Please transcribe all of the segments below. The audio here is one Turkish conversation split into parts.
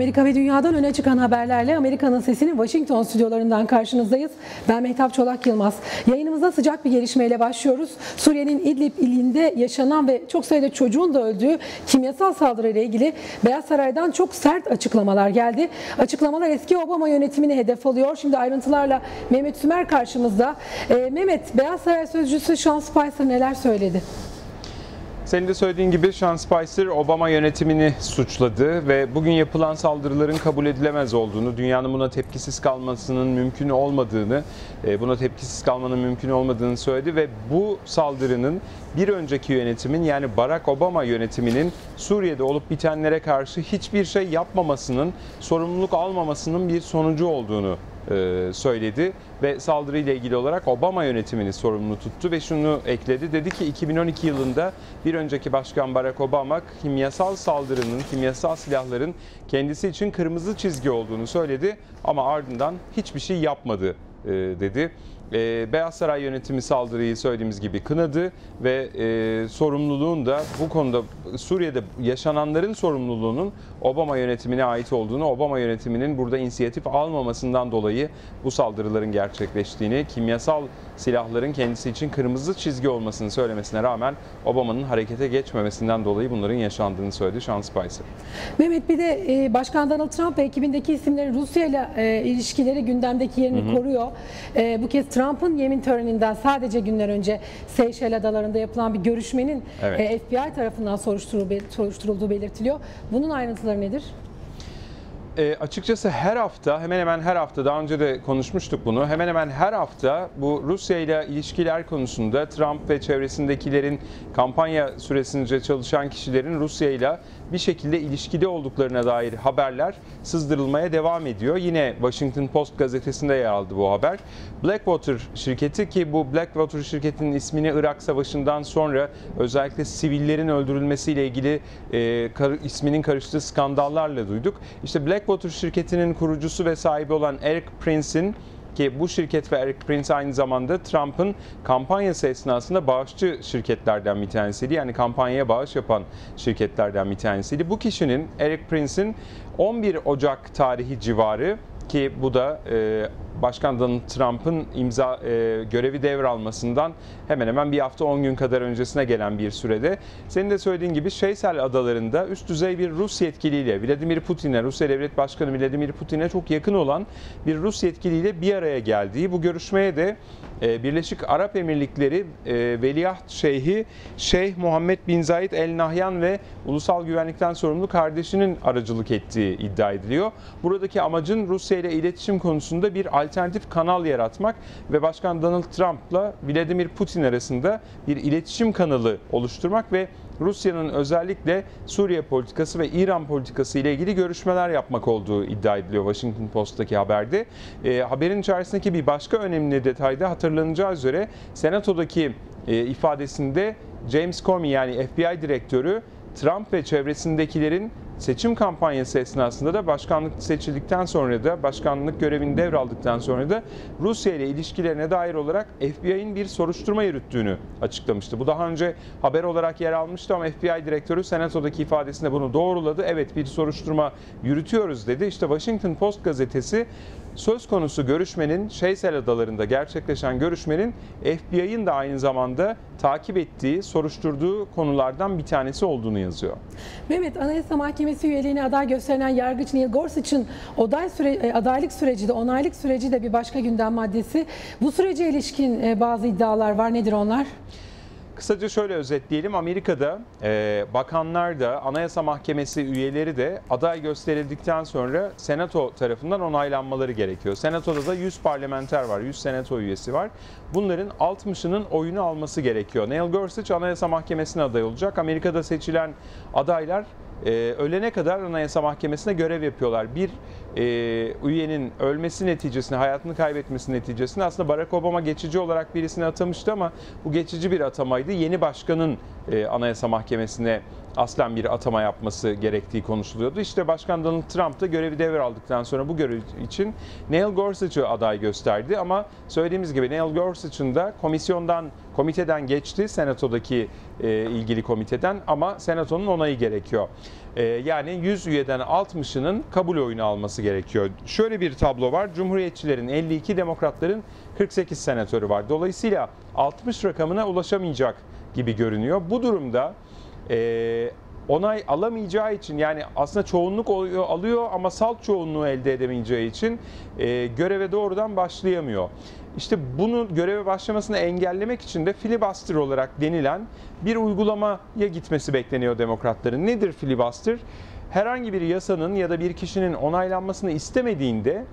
Amerika ve dünyadan öne çıkan haberlerle Amerika'nın sesinin Washington stüdyolarından karşınızdayız. Ben Mehtap Çolak Yılmaz. Yayınımıza sıcak bir gelişmeyle başlıyoruz. Suriye'nin İdlib ilinde yaşanan ve çok sayıda çocuğun da öldüğü kimyasal saldırıyla ilgili Beyaz Saray'dan çok sert açıklamalar geldi. Açıklamalar eski Obama yönetimini hedef alıyor. Şimdi ayrıntılarla Mehmet Sümer karşımızda. Ee, Mehmet, Beyaz Saray Sözcüsü Sean Spicer neler söyledi? Senin de söylediğin gibi Sean Spicer Obama yönetimini suçladı ve bugün yapılan saldırıların kabul edilemez olduğunu, dünyanın buna tepkisiz kalmasının mümkün olmadığını, e, buna tepkisiz kalmanın mümkün olmadığını söyledi ve bu saldırının bir önceki yönetimin yani Barack Obama yönetiminin Suriye'de olup bitenlere karşı hiçbir şey yapmamasının, sorumluluk almamasının bir sonucu olduğunu söyledi ve saldırıyla ilgili olarak Obama yönetimini sorumlu tuttu ve şunu ekledi. Dedi ki 2012 yılında bir önceki başkan Barack Obama kimyasal saldırının, kimyasal silahların kendisi için kırmızı çizgi olduğunu söyledi ama ardından hiçbir şey yapmadı e, dedi. E, Beyaz Saray yönetimi saldırıyı söylediğimiz gibi kınadı ve e, sorumluluğun da bu konuda Suriye'de yaşananların sorumluluğunun Obama yönetimine ait olduğunu, Obama yönetiminin burada inisiyatif almamasından dolayı bu saldırıların gerçekleştiğini, kimyasal silahların kendisi için kırmızı çizgi olmasını söylemesine rağmen Obama'nın harekete geçmemesinden dolayı bunların yaşandığını söyledi Sean Spicer. Mehmet bir de e, Başkan Donald Trump ve ekibindeki isimlerin Rusya ile e, ilişkileri gündemdeki yerini hı hı. koruyor. E, bu kez Trump'ın yemin töreninden sadece günler önce Seyşel Adaları'nda yapılan bir görüşmenin evet. FBI tarafından soruşturulduğu belirtiliyor. Bunun ayrıntıları nedir? E, açıkçası her hafta hemen hemen her hafta daha önce de konuşmuştuk bunu. Hemen hemen her hafta bu Rusya ile ilişkiler konusunda Trump ve çevresindekilerin kampanya süresince çalışan kişilerin Rusya ile bir şekilde ilişkide olduklarına dair haberler sızdırılmaya devam ediyor. Yine Washington Post gazetesinde yer aldı bu haber. Blackwater şirketi ki bu Blackwater şirketinin ismini Irak Savaşı'ndan sonra özellikle sivillerin öldürülmesiyle ilgili e, kar, isminin karıştığı skandallarla duyduk. İşte Blackwater şirketinin kurucusu ve sahibi olan Eric Prince'in ki bu şirket ve Eric Prince aynı zamanda Trump'ın kampanyası esnasında bağışçı şirketlerden bir tanesiydi. Yani kampanyaya bağış yapan şirketlerden bir tanesiydi. Bu kişinin Eric Prince'in 11 Ocak tarihi civarı ki bu da e, Başkan Donald Trump'ın imza e, görevi devralmasından hemen hemen bir hafta 10 gün kadar öncesine gelen bir sürede. Senin de söylediğin gibi Şeysel Adaları'nda üst düzey bir Rus yetkiliyle Vladimir Putin'e, Rusya Devlet Başkanı Vladimir Putin'e çok yakın olan bir Rus yetkiliyle bir araya geldiği bu görüşmeye de e, Birleşik Arap Emirlikleri e, Veliaht Şeyhi Şeyh Muhammed Bin Zayed El Nahyan ve ulusal güvenlikten sorumlu kardeşinin aracılık ettiği iddia ediliyor. Buradaki amacın Rusya ile iletişim konusunda bir alternatif kanal yaratmak ve Başkan Donald Trump'la Vladimir Putin arasında bir iletişim kanalı oluşturmak ve Rusya'nın özellikle Suriye politikası ve İran politikası ile ilgili görüşmeler yapmak olduğu iddia ediliyor Washington Post'taki haberde. E, haberin içerisindeki bir başka önemli detayda hatırlanacağı üzere Senato'daki e, ifadesinde James Comey yani FBI direktörü Trump ve çevresindekilerin seçim kampanyası esnasında da başkanlık seçildikten sonra da başkanlık görevini devraldıktan sonra da Rusya ile ilişkilerine dair olarak FBI'nin bir soruşturma yürüttüğünü açıklamıştı. Bu daha önce haber olarak yer almıştı ama FBI direktörü senatodaki ifadesinde bunu doğruladı. Evet bir soruşturma yürütüyoruz dedi. İşte Washington Post gazetesi söz konusu görüşmenin Şeysel Adaları'nda gerçekleşen görüşmenin FBI'ın da aynı zamanda takip ettiği, soruşturduğu konulardan bir tanesi olduğunu yazıyor. Mehmet, Anayasa Mahkemesi üyeliğine aday gösterilen yargıç Neil Gorsuch'ın aday süre, e, adaylık süreci de onaylık süreci de bir başka gündem maddesi. Bu sürece ilişkin e, bazı iddialar var. Nedir onlar? Kısaca şöyle özetleyelim. Amerika'da e, bakanlar da Anayasa Mahkemesi üyeleri de aday gösterildikten sonra Senato tarafından onaylanmaları gerekiyor. Senato'da da 100 parlamenter var, 100 Senato üyesi var. Bunların 60'ının oyunu alması gerekiyor. Neil Gorsuch Anayasa Mahkemesi'ne aday olacak. Amerika'da seçilen adaylar e, ölene kadar Anayasa Mahkemesi'ne görev yapıyorlar. Bir e, üyenin ölmesi neticesinde, hayatını kaybetmesi neticesinde aslında Barack Obama geçici olarak birisini atamıştı ama bu geçici bir atamaydı. Yeni başkanın e, Anayasa Mahkemesi'ne aslen bir atama yapması gerektiği konuşuluyordu. İşte Başkan Donald Trump da görevi devraldıktan sonra bu görev için Neil Gorsuch'u aday gösterdi ama söylediğimiz gibi Neil Gorsuch'un da komisyondan, komiteden geçti, senatodaki e, ilgili komiteden ama senatonun onayı gerekiyor. E, yani 100 üyeden 60'ının kabul oyunu alması gerekiyor. Şöyle bir tablo var. Cumhuriyetçilerin 52, demokratların 48 senatörü var. Dolayısıyla 60 rakamına ulaşamayacak gibi görünüyor. Bu durumda e, onay alamayacağı için yani aslında çoğunluk alıyor ama salt çoğunluğu elde edemeyeceği için e, göreve doğrudan başlayamıyor. İşte bunu göreve başlamasını engellemek için de filibuster olarak denilen bir uygulamaya gitmesi bekleniyor demokratların. Nedir filibuster? Herhangi bir yasanın ya da bir kişinin onaylanmasını istemediğinde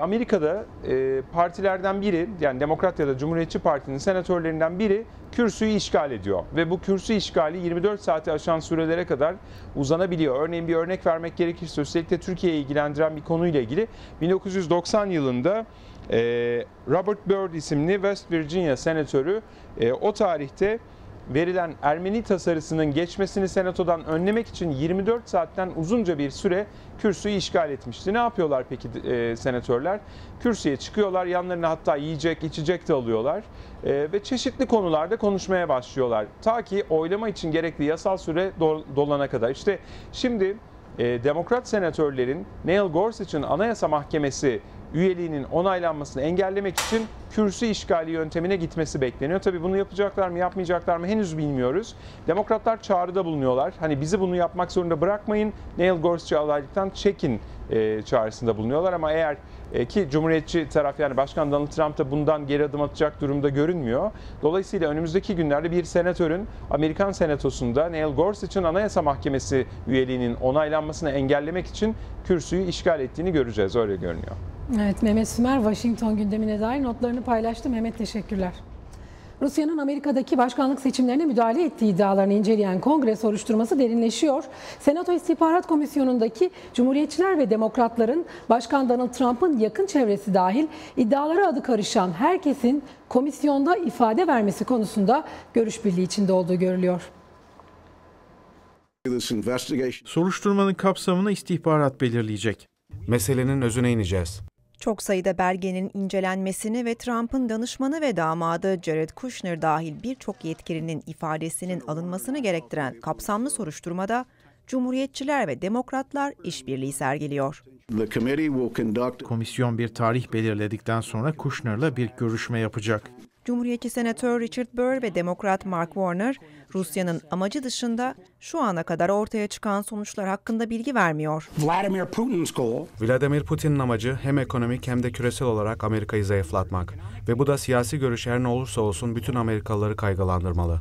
Amerika'da e, partilerden biri yani Demokrat ya da Cumhuriyetçi Parti'nin senatörlerinden biri kürsüyü işgal ediyor. Ve bu kürsü işgali 24 saati aşan sürelere kadar uzanabiliyor. Örneğin bir örnek vermek gerekirse özellikle Türkiye'yi ilgilendiren bir konuyla ilgili 1990 yılında e, Robert Byrd isimli West Virginia senatörü o tarihte verilen Ermeni tasarısının geçmesini senatodan önlemek için 24 saatten uzunca bir süre kürsüyü işgal etmişti. Ne yapıyorlar peki e, senatörler? Kürsüye çıkıyorlar, yanlarına hatta yiyecek, içecek de alıyorlar e, ve çeşitli konularda konuşmaya başlıyorlar. Ta ki oylama için gerekli yasal süre dolana kadar. İşte şimdi e, Demokrat senatörlerin Neil Gorsuch'ın Anayasa Mahkemesi üyeliğinin onaylanmasını engellemek için kürsü işgali yöntemine gitmesi bekleniyor. Tabii bunu yapacaklar mı yapmayacaklar mı henüz bilmiyoruz. Demokratlar çağrıda bulunuyorlar. Hani bizi bunu yapmak zorunda bırakmayın. Neil Gorsuch'u adaylıktan çekin e, çağrısında bulunuyorlar ama eğer e, ki Cumhuriyetçi taraf yani Başkan Donald Trump da bundan geri adım atacak durumda görünmüyor. Dolayısıyla önümüzdeki günlerde bir senatörün Amerikan Senatosu'nda Neil Gorsuch'un Anayasa Mahkemesi üyeliğinin onaylanmasını engellemek için kürsüyü işgal ettiğini göreceğiz. Öyle görünüyor. Evet Mehmet Sümer Washington gündemine dair notlarını paylaştı. Mehmet teşekkürler. Rusya'nın Amerika'daki başkanlık seçimlerine müdahale ettiği iddialarını inceleyen kongre soruşturması derinleşiyor. Senato İstihbarat Komisyonu'ndaki Cumhuriyetçiler ve Demokratların Başkan Donald Trump'ın yakın çevresi dahil iddialara adı karışan herkesin komisyonda ifade vermesi konusunda görüş birliği içinde olduğu görülüyor. Soruşturmanın kapsamını istihbarat belirleyecek. Meselenin özüne ineceğiz. Çok sayıda belgenin incelenmesini ve Trump'ın danışmanı ve damadı Jared Kushner dahil birçok yetkilinin ifadesinin alınmasını gerektiren kapsamlı soruşturmada Cumhuriyetçiler ve Demokratlar işbirliği sergiliyor. Komisyon bir tarih belirledikten sonra Kushner'la bir görüşme yapacak. Cumhuriyetçi Senatör Richard Burr ve Demokrat Mark Warner, Rusya'nın amacı dışında şu ana kadar ortaya çıkan sonuçlar hakkında bilgi vermiyor. Vladimir Putin's goal Vladimir Putin'in amacı hem ekonomik hem de küresel olarak Amerika'yı zayıflatmak ve bu da siyasi görüş her ne olursa olsun bütün Amerikalıları kaygılandırmalı.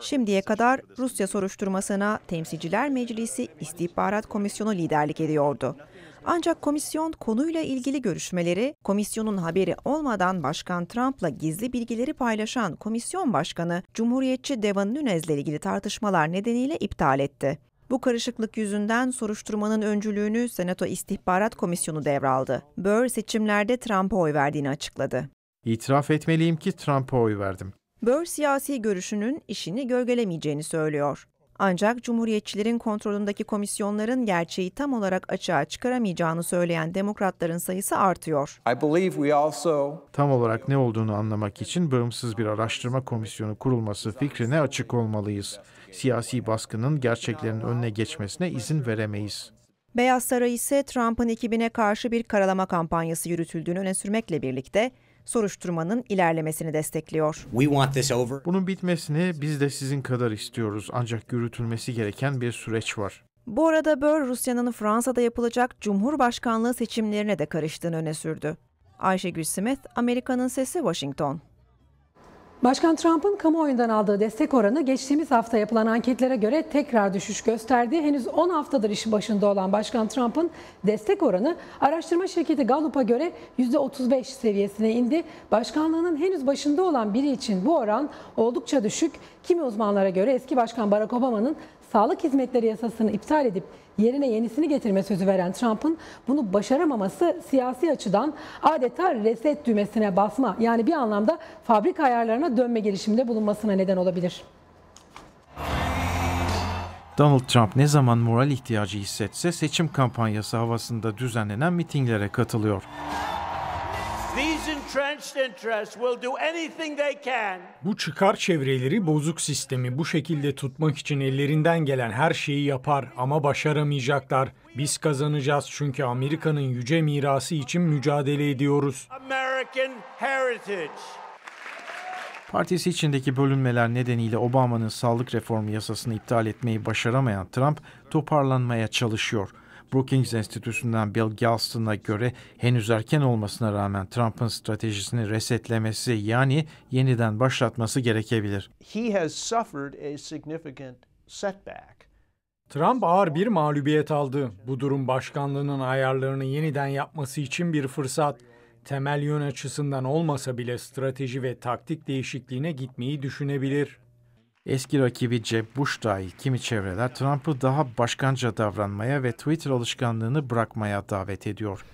Şimdiye kadar Rusya soruşturmasına Temsilciler Meclisi İstihbarat Komisyonu liderlik ediyordu. Ancak komisyon konuyla ilgili görüşmeleri komisyonun haberi olmadan Başkan Trump'la gizli bilgileri paylaşan komisyon başkanı Cumhuriyetçi Devon Nunes'le ilgili tartışmalar nedeniyle iptal etti. Bu karışıklık yüzünden soruşturmanın öncülüğünü Senato İstihbarat Komisyonu devraldı. Burr seçimlerde Trump'a oy verdiğini açıkladı. İtiraf etmeliyim ki Trump'a oy verdim. Burr siyasi görüşünün işini gölgelemeyeceğini söylüyor. Ancak Cumhuriyetçilerin kontrolündeki komisyonların gerçeği tam olarak açığa çıkaramayacağını söyleyen demokratların sayısı artıyor. Tam olarak ne olduğunu anlamak için bağımsız bir araştırma komisyonu kurulması fikrine açık olmalıyız. Siyasi baskının gerçeklerin önüne geçmesine izin veremeyiz. Beyaz Saray ise Trump'ın ekibine karşı bir karalama kampanyası yürütüldüğünü öne sürmekle birlikte soruşturmanın ilerlemesini destekliyor. Bunun bitmesini biz de sizin kadar istiyoruz ancak yürütülmesi gereken bir süreç var. Bu arada Bör Rusya'nın Fransa'da yapılacak Cumhurbaşkanlığı seçimlerine de karıştığını öne sürdü. Ayşegül Smith, Amerika'nın Sesi, Washington. Başkan Trump'ın kamuoyundan aldığı destek oranı geçtiğimiz hafta yapılan anketlere göre tekrar düşüş gösterdi. Henüz 10 haftadır işi başında olan Başkan Trump'ın destek oranı araştırma şirketi Gallup'a göre %35 seviyesine indi. Başkanlığının henüz başında olan biri için bu oran oldukça düşük. Kimi uzmanlara göre eski Başkan Barack Obama'nın sağlık hizmetleri yasasını iptal edip yerine yenisini getirme sözü veren Trump'ın bunu başaramaması siyasi açıdan adeta reset düğmesine basma yani bir anlamda fabrika ayarlarına dönme girişiminde bulunmasına neden olabilir. Donald Trump ne zaman moral ihtiyacı hissetse seçim kampanyası havasında düzenlenen mitinglere katılıyor. Bu çıkar çevreleri bozuk sistemi bu şekilde tutmak için ellerinden gelen her şeyi yapar ama başaramayacaklar. Biz kazanacağız çünkü Amerika'nın yüce mirası için mücadele ediyoruz. American Heritage. Partisi içindeki bölünmeler nedeniyle Obama'nın sağlık reformu yasasını iptal etmeyi başaramayan Trump toparlanmaya çalışıyor. Brookings Enstitüsü'nden Bill Galston'a göre henüz erken olmasına rağmen Trump'ın stratejisini resetlemesi yani yeniden başlatması gerekebilir. He has suffered a significant setback. Trump ağır bir mağlubiyet aldı. Bu durum başkanlığının ayarlarını yeniden yapması için bir fırsat temel yön açısından olmasa bile strateji ve taktik değişikliğine gitmeyi düşünebilir. Eski rakibi Jeb Bush dahil kimi çevreler Trump'ı daha başkanca davranmaya ve Twitter alışkanlığını bırakmaya davet ediyor.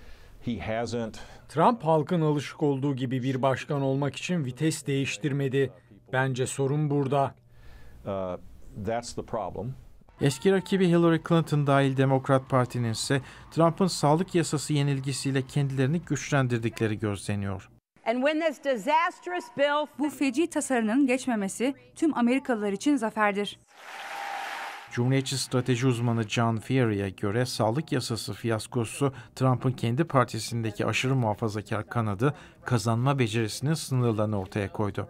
Trump halkın alışık olduğu gibi bir başkan olmak için vites değiştirmedi. Bence sorun burada. Uh. Eski rakibi Hillary Clinton dahil Demokrat Parti'nin ise Trump'ın sağlık yasası yenilgisiyle kendilerini güçlendirdikleri gözleniyor. Bu feci tasarının geçmemesi tüm Amerikalılar için zaferdir. Cumhuriyetçi strateji uzmanı John Ferry'e göre sağlık yasası fiyaskosu Trump'ın kendi partisindeki aşırı muhafazakar kanadı kazanma becerisinin sınırlarını ortaya koydu.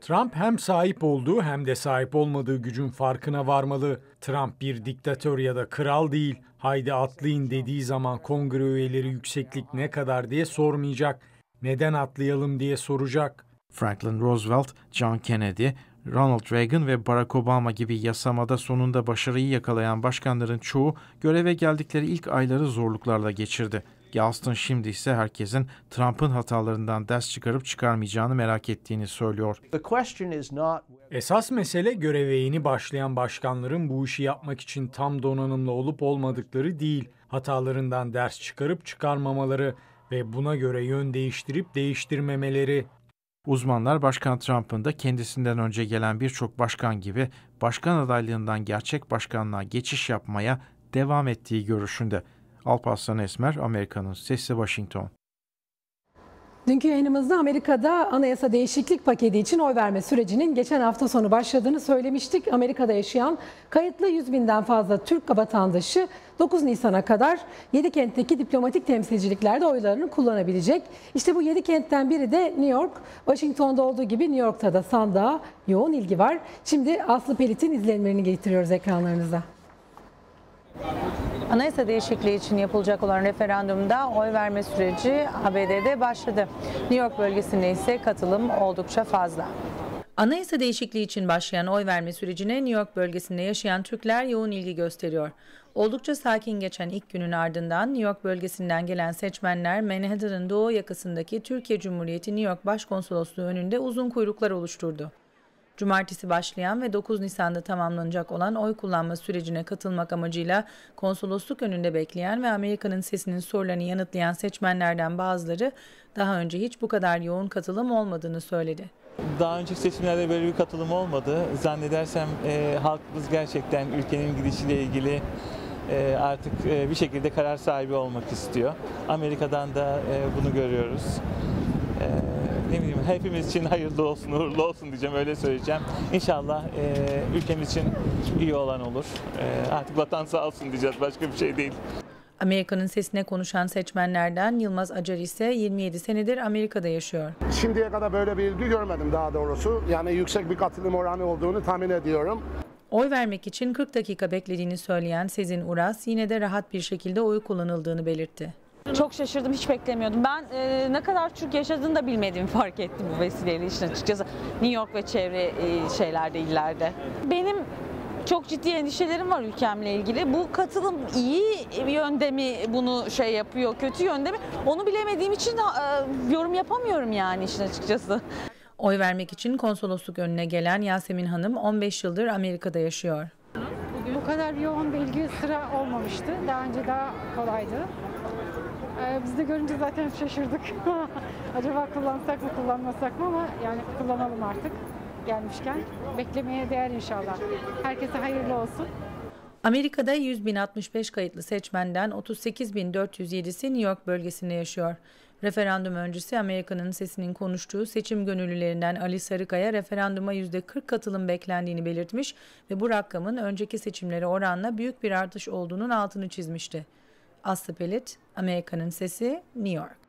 Trump hem sahip olduğu hem de sahip olmadığı gücün farkına varmalı. Trump bir diktatör ya da kral değil. Haydi atlayın dediği zaman kongre üyeleri yükseklik ne kadar diye sormayacak. Neden atlayalım diye soracak. Franklin Roosevelt, John Kennedy, Ronald Reagan ve Barack Obama gibi yasamada sonunda başarıyı yakalayan başkanların çoğu göreve geldikleri ilk ayları zorluklarla geçirdi. Galston şimdi ise herkesin Trump'ın hatalarından ders çıkarıp çıkarmayacağını merak ettiğini söylüyor. Esas mesele göreve yeni başlayan başkanların bu işi yapmak için tam donanımlı olup olmadıkları değil, hatalarından ders çıkarıp çıkarmamaları ve buna göre yön değiştirip değiştirmemeleri. Uzmanlar Başkan Trump'ın da kendisinden önce gelen birçok başkan gibi başkan adaylığından gerçek başkanlığa geçiş yapmaya devam ettiği görüşünde. Alparslan Esmer, Amerika'nın Sesi Washington. Dünkü yayınımızda Amerika'da anayasa değişiklik paketi için oy verme sürecinin geçen hafta sonu başladığını söylemiştik. Amerika'da yaşayan kayıtlı 100 binden fazla Türk vatandaşı 9 Nisan'a kadar 7 kentteki diplomatik temsilciliklerde oylarını kullanabilecek. İşte bu 7 kentten biri de New York. Washington'da olduğu gibi New York'ta da sandığa yoğun ilgi var. Şimdi Aslı Pelit'in izlenimlerini getiriyoruz ekranlarınıza. Anayasa değişikliği için yapılacak olan referandumda oy verme süreci ABD'de başladı. New York bölgesinde ise katılım oldukça fazla. Anayasa değişikliği için başlayan oy verme sürecine New York bölgesinde yaşayan Türkler yoğun ilgi gösteriyor. Oldukça sakin geçen ilk günün ardından New York bölgesinden gelen seçmenler Manhattan'ın doğu yakasındaki Türkiye Cumhuriyeti New York Başkonsolosluğu önünde uzun kuyruklar oluşturdu. Cumartesi başlayan ve 9 Nisan'da tamamlanacak olan oy kullanma sürecine katılmak amacıyla konsolosluk önünde bekleyen ve Amerika'nın sesinin sorularını yanıtlayan seçmenlerden bazıları daha önce hiç bu kadar yoğun katılım olmadığını söyledi. Daha önceki seçimlerde böyle bir katılım olmadı. Zannedersem e, halkımız gerçekten ülkenin gidişiyle ilgili e, artık e, bir şekilde karar sahibi olmak istiyor. Amerika'dan da e, bunu görüyoruz. E, hepimiz için hayırlı olsun, uğurlu olsun diyeceğim öyle söyleyeceğim. İnşallah e, ülkemiz için iyi olan olur. E, artık vatan sağ olsun diyeceğiz başka bir şey değil. Amerika'nın sesine konuşan seçmenlerden Yılmaz Acar ise 27 senedir Amerika'da yaşıyor. Şimdiye kadar böyle bir ilgi görmedim daha doğrusu. Yani yüksek bir katılım oranı olduğunu tahmin ediyorum. Oy vermek için 40 dakika beklediğini söyleyen Sezin Uras yine de rahat bir şekilde oy kullanıldığını belirtti. Çok şaşırdım, hiç beklemiyordum. Ben e, ne kadar Türk yaşadığını da bilmediğimi fark ettim bu vesileyle işin açıkçası. New York ve çevre e, şeylerde, illerde. Benim çok ciddi endişelerim var ülkemle ilgili. Bu katılım iyi yönde mi bunu şey yapıyor, kötü yönde mi? Onu bilemediğim için e, yorum yapamıyorum yani işin açıkçası. Oy vermek için konsolosluk önüne gelen Yasemin Hanım 15 yıldır Amerika'da yaşıyor. Bu kadar yoğun bir ilgi sıra olmamıştı. Daha önce daha kolaydı. Ee, biz de görünce zaten şaşırdık. Acaba kullansak mı kullanmasak mı ama yani kullanalım artık. gelmişken beklemeye değer inşallah. Herkese hayırlı olsun. Amerika'da 100.065 kayıtlı seçmenden 38.407'si New York bölgesinde yaşıyor. Referandum öncesi Amerika'nın sesinin konuştuğu seçim gönüllülerinden Ali Sarıkaya referanduma %40 katılım beklendiğini belirtmiş ve bu rakamın önceki seçimlere oranla büyük bir artış olduğunun altını çizmişti. Aslı Pelit, Amerika'nın sesi, New York.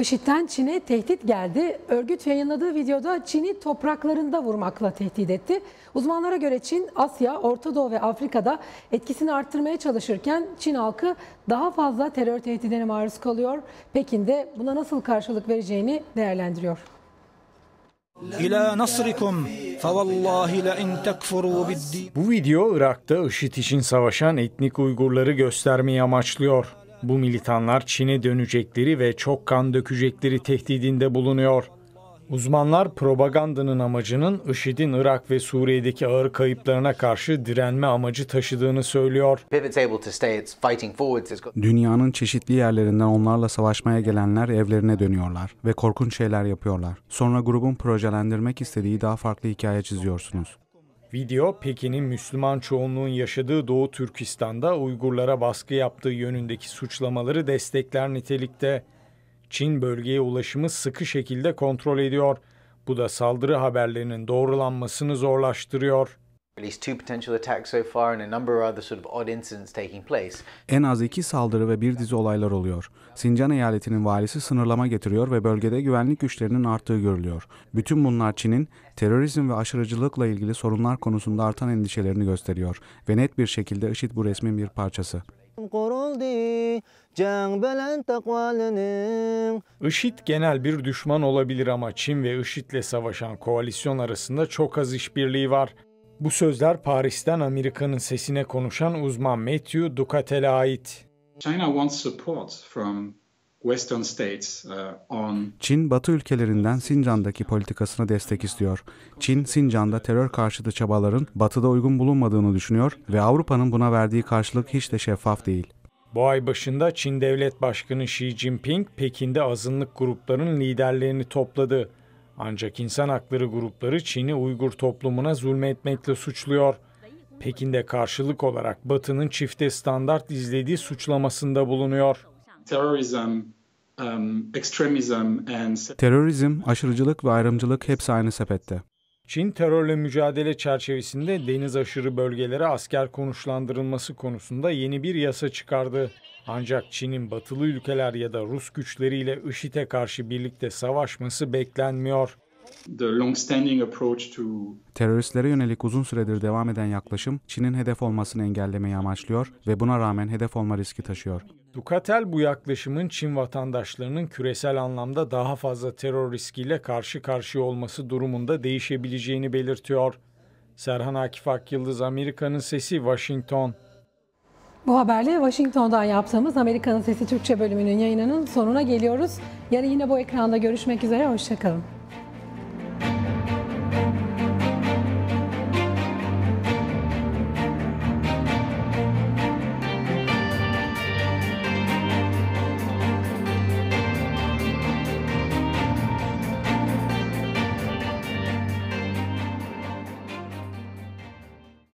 IŞİD'den Çin'e tehdit geldi. Örgüt yayınladığı videoda Çin'i topraklarında vurmakla tehdit etti. Uzmanlara göre Çin, Asya, Orta Doğu ve Afrika'da etkisini arttırmaya çalışırken Çin halkı daha fazla terör tehdidine maruz kalıyor. Pekin de buna nasıl karşılık vereceğini değerlendiriyor. Bu video Irak'ta IŞİD için savaşan etnik Uygurları göstermeyi amaçlıyor. Bu militanlar Çin'e dönecekleri ve çok kan dökecekleri tehdidinde bulunuyor. Uzmanlar propagandanın amacının IŞİD'in Irak ve Suriye'deki ağır kayıplarına karşı direnme amacı taşıdığını söylüyor. Dünyanın çeşitli yerlerinden onlarla savaşmaya gelenler evlerine dönüyorlar ve korkunç şeyler yapıyorlar. Sonra grubun projelendirmek istediği daha farklı hikaye çiziyorsunuz. Video, Pekin'in Müslüman çoğunluğun yaşadığı Doğu Türkistan'da Uygurlara baskı yaptığı yönündeki suçlamaları destekler nitelikte. Çin bölgeye ulaşımı sıkı şekilde kontrol ediyor. Bu da saldırı haberlerinin doğrulanmasını zorlaştırıyor. En az iki saldırı ve bir dizi olaylar oluyor. Sincan eyaletinin valisi sınırlama getiriyor ve bölgede güvenlik güçlerinin arttığı görülüyor. Bütün bunlar Çin'in terörizm ve aşırıcılıkla ilgili sorunlar konusunda artan endişelerini gösteriyor ve net bir şekilde IŞİD bu resmin bir parçası. IŞİD genel bir düşman olabilir ama Çin ve IŞİD'le savaşan koalisyon arasında çok az işbirliği var. Bu sözler Paris'ten Amerika'nın sesine konuşan uzman Matthew Ducatel'e ait. Çin, Batı ülkelerinden Sincan'daki politikasına destek istiyor. Çin, Sincan'da terör karşıtı çabaların Batı'da uygun bulunmadığını düşünüyor ve Avrupa'nın buna verdiği karşılık hiç de şeffaf değil. Bu ay başında Çin Devlet Başkanı Xi Jinping, Pekin'de azınlık grupların liderlerini topladı. Ancak insan hakları grupları Çin'i Uygur toplumuna zulmetmekle suçluyor. Pekin'de karşılık olarak Batı'nın çifte standart izlediği suçlamasında bulunuyor. Terörizm, aşırıcılık ve ayrımcılık hepsi aynı sepette. Çin terörle mücadele çerçevesinde deniz aşırı bölgelere asker konuşlandırılması konusunda yeni bir yasa çıkardı. Ancak Çin'in batılı ülkeler ya da Rus güçleriyle IŞİD'e karşı birlikte savaşması beklenmiyor. Teröristlere yönelik uzun süredir devam eden yaklaşım Çin'in hedef olmasını engellemeyi amaçlıyor ve buna rağmen hedef olma riski taşıyor. Dukatel bu yaklaşımın Çin vatandaşlarının küresel anlamda daha fazla terör riskiyle karşı karşıya olması durumunda değişebileceğini belirtiyor. Serhan Akif Akyıldız, Amerika'nın Sesi, Washington. Bu haberle Washington'dan yaptığımız Amerika'nın Sesi Türkçe bölümünün yayınının sonuna geliyoruz. Yarın yine bu ekranda görüşmek üzere, hoşçakalın.